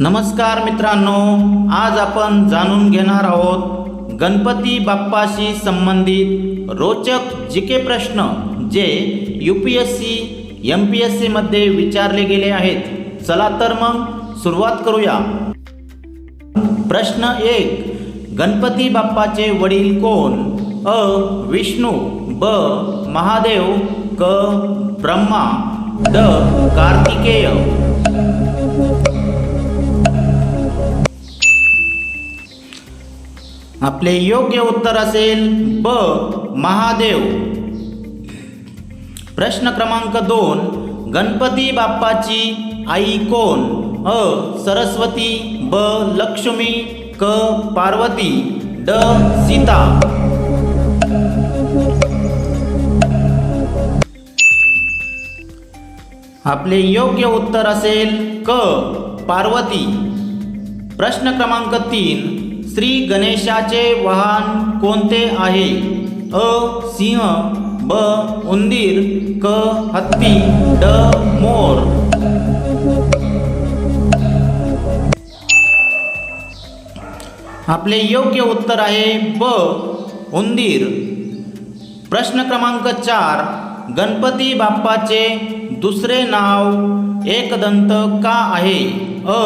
नमस्कार मित्रांनो आज आपण जाणून घेणार आहोत गणपती बाप्पाशी संबंधित रोचक जी के प्रश्न जे U P S C M P S सीमध्ये विचारले गेले आहेत. चला तर मग सुरुवात करूया. प्रश्न एक गणपती बाप्पाचे वडील कोण? अ. विष्णू ब. महादेव क. ब्रह्मा ड. कार्तिकेय. आपले योग्य उत्तर असेल ब महादेव. प्रश्न क्रमांक दोन गणपती बाप्पाची आई कोण? अ सरस्वती ब लक्ष्मी क पार्वती ड सीता. आपले योग्य उत्तर असेल क पार्वती. प्रश्न क्रमांक तीन श्री गणेशाचे वाहन कोणते आहे? अ. सिंह ब. उंदीर क. हत्ती ड. मोर. आपले योग्य उत्तर आहे ब. उंदीर. प्रश्न क्रमांक चार गणपती बाप्पाचे दुसरे नाव एकदंत का आहे? अ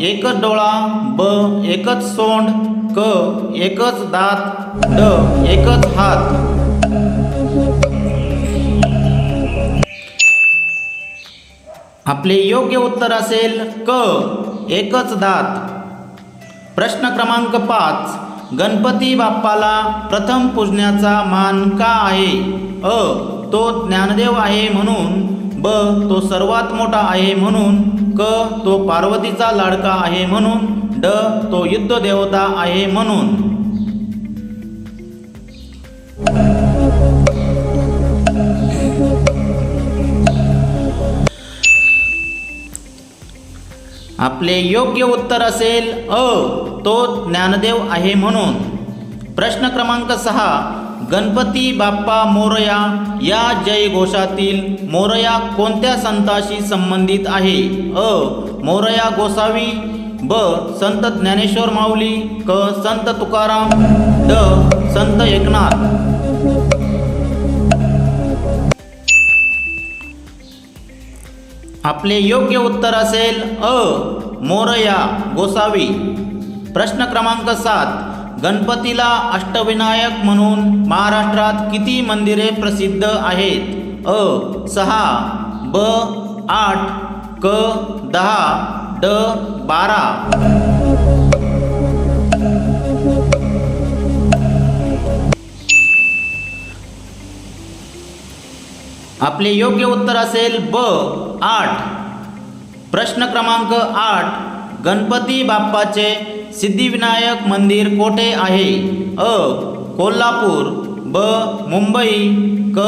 एकच डोळा ब एकच सोंड क एकच दात ड एकच हात. आपले योग्य उत्तर असेल क एकच दात. प्रश्न क्रमांक पाच गणपती बाप्पाला प्रथम पूजण्याचा मान का आहे? अ तो ज्ञानदेव आहे म्हणून ब तो सर्वात मोठा आहे म्हणून क तो पार्वतीचा लाडका आहे म्हणून ड तो युद्ध देवता आहे म्हणून. आपले योग्य उत्तर असेल अ तो ज्ञानदेव आहे म्हणून. प्रश्न क्रमांक सहा गणपती बाप्पा मोरया या जयघोषातील मोरया कोणत्या संताशी संबंधित आहे? अ. मोरया गोसावी ब. संत ज्ञानेश्वर माऊली क. संत तुकाराम ड. संत एकनाथ. आपले योग्य उत्तर असेल अ. मोरया गोसावी. प्रश्न क्रमांक सात. गणपतीला अष्टविनायक म्हणून महाराष्ट्रात किती मंदिरे प्रसिद्ध आहेत? अ सहा ब आठ क दहा ड बारा. आपले योग्य उत्तर असेल ब आठ. प्रश्न क्रमांक आठ. गणपती बाप्पाचे सिद्धिविनायक मंदिर कोठे आहे? अ. कोल्हापूर ब. मुंबई क.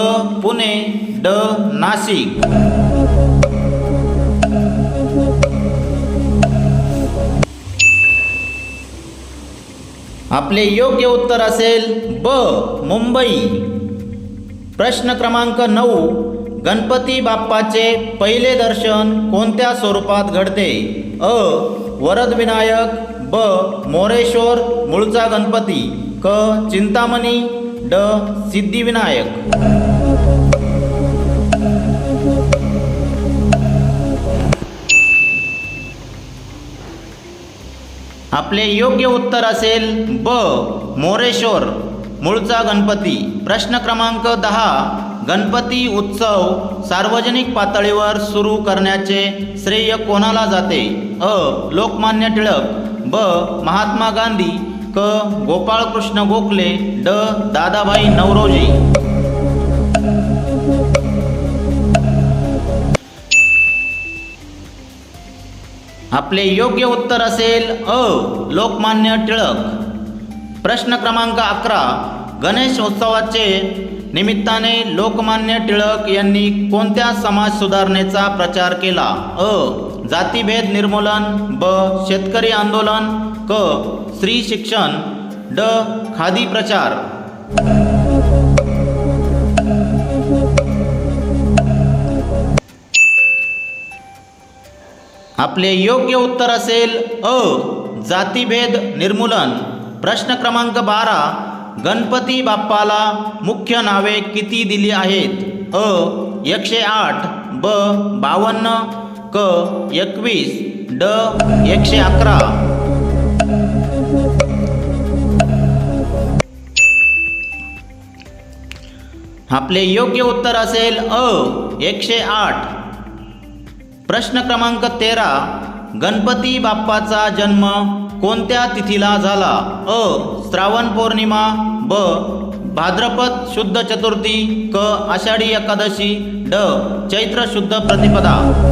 पुणे ड. नाशिक. आपले योग्य उत्तर असेल ब. मुंबई. प्रश्न क्रमांक नऊ. गणपती बाप्पाचे पहिले दर्शन कोणत्या स्वरूपात घडते? अ. वरद विनायक ब. मोरेश्वर मूळचा गणपती क. चिंतामणी ड. सिद्धिविनायक आपले योग्य उत्तर असेल ब. मोरेश्वर मूळचा गणपती. प्रश्न क्रमांक दहा. गणपती उत्सव सार्वजनिक पातळीवर सुरू करण्याचे श्रेय कोणाला जाते? अ. लोकमान्य टिळक ब. महात्मा गांधी क. गोपाळकृष्ण गोखले ड. दादाभाई नवरोजी. आपले योग्य उत्तर असेल अ. लोकमान्य टिळक. प्रश्न क्रमांक अकरा गणेश उत्सवाचे निमित्ताने लोकमान्य टिळक यांनी कोणत्या समाज सुधारणेचा प्रचार केला? अ. जातीभेद निर्मूलन ब. शेतकरी आंदोलन क. स्त्री शिक्षण ड. खादी प्रचार. आपले योग्य उत्तर असेल अ. जातीभेद निर्मूलन. प्रश्न क्रमांक बारा. गणपती बाप्पाला मुख्य नावे किती दिली आहेत? अ एकशे आठ ब बावन्न क एकवीस ड एकशे अकरा. आपले योग्य उत्तर असेल अ एकशे आठ. प्रश्न क्रमांक तेरा गणपती बाप्पाचा जन्म कोणत्या तिथीला झाला? अ. श्रावण पौर्णिमा ब. भाद्रपद शुद्ध चतुर्थी क. आषाढी एकादशी ड. चैत्र शुद्ध प्रतिपदा.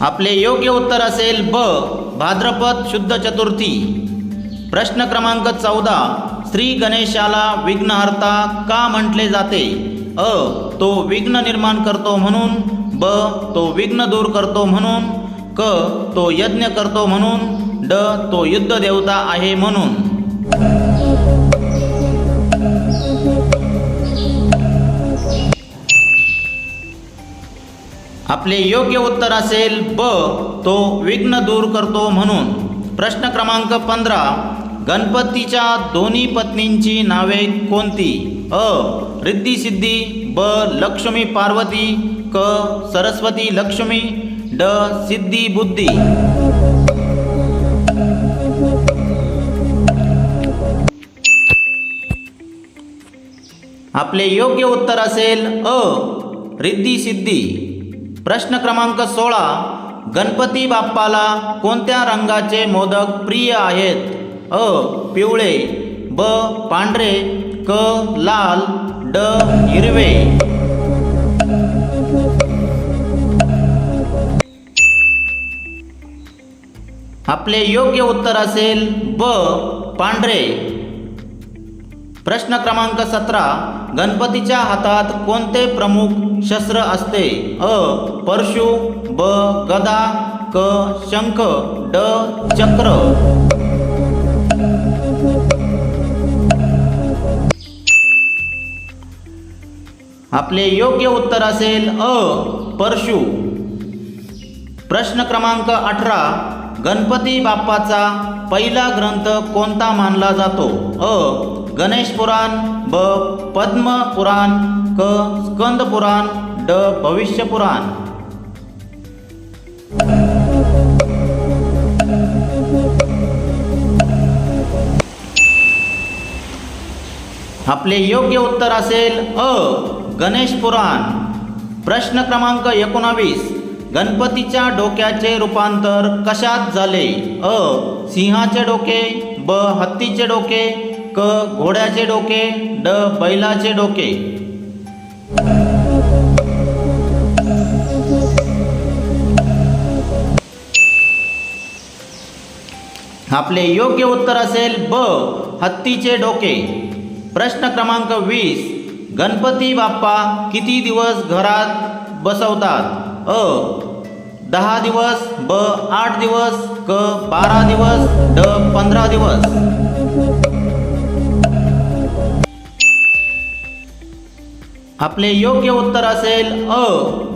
आपले योग्य उत्तर असेल ब. भाद्रपद शुद्ध चतुर्थी. प्रश्न क्रमांक चौदा. श्री गणेशाला विघ्नहर्ता का म्हटले जाते? अ तो विघ्न निर्माण करतो म्हणून ब तो विघ्न दूर करतो म्हणून क तो यज्ञ करतो म्हणून ड तो युद्ध देवता आहे म्हणून. आपले योग्य उत्तर असेल ब तो विघ्न दूर करतो म्हणून. प्रश्न क्रमांक पंधरा गणपतीच्या दोन्ही पत्नींची नावे कोणती? अ रिद्धी सिद्धी ब लक्ष्मी पार्वती क सरस्वती लक्ष्मी ड सिद्धी बुद्धी. आपले योग्य उत्तर असेल अ रिद्धी सिद्धी. प्रश्न क्रमांक सोळा गणपती बाप्पाला कोणत्या रंगाचे मोदक प्रिय आहेत? अ पिवळे ब पांढरे क लाल ड हिरवे. आपले योग्य उत्तर असेल ब पांढरे. प्रश्न क्रमांक सतरा गणपतीच्या हातात कोणते प्रमुख शस्त्र असते? अ परशु ब गदा क शंख ड चक्र. आपले योग्य उत्तर असेल अ परशु. प्रश्न क्रमांक अठरा गणपती बाप्पाचा पहिला ग्रंथ कोणता मानला जातो? अ गणेश पुराण ब पद्म पुराण क स्कंद पुराण ड भविष्य पुराण. आपले योग्य उत्तर असेल अ गणेश पुराण. प्रश्न क्रमांक एकोणावीस. गणपतीच्या डोक्याचे रूपांतर कशात झाले? अ. सिंहाचे डोके ब. हत्तीचे डोके क. घोड्याचे डोके ड. बैलाचे डोके. आपले योग्य उत्तर असेल ब. हत्तीचे डोके. प्रश्न क्रमांक वीस. गणपती बाप्पा किती दिवस घरात बसवतात? अ दहा दिवस ब आठ दिवस क बारा दिवस ड पंधरा दिवस. आपले योग्य उत्तर असेल अ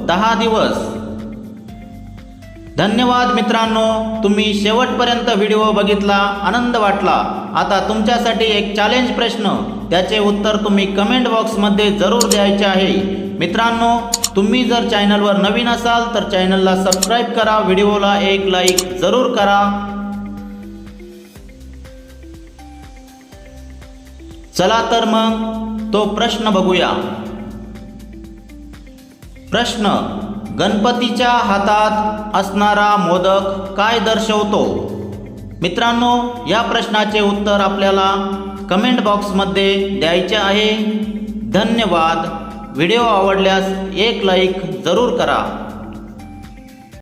दहा दिवस. धन्यवाद मित्रांनो. तुम्ही शेवटपर्यंत व्हिडिओ बघितला आनंद वाटला. आता तुमच्यासाठी एक चॅलेंज प्रश्न. त्याचे उत्तर तुम्ही कमेंट बॉक्समध्ये जरूर द्यायचे आहे. मित्रांनो तुम्ही जर चॅनलवर नवीन असाल तर चॅनलला सबस्क्राईब करा. व्हिडिओला एक लाईक जरूर करा. चला तर मग तो प्रश्न बघूया. प्रश्न गणपतीच्या हातात असणारा मोदक काय दर्शवतो? मित्रांनो या प्रश्नाचे उत्तर आपल्याला कमेंट बॉक्समध्ये द्यायचे आहे. धन्यवाद. व्हिडिओ आवडल्यास एक लाईक जरूर करा.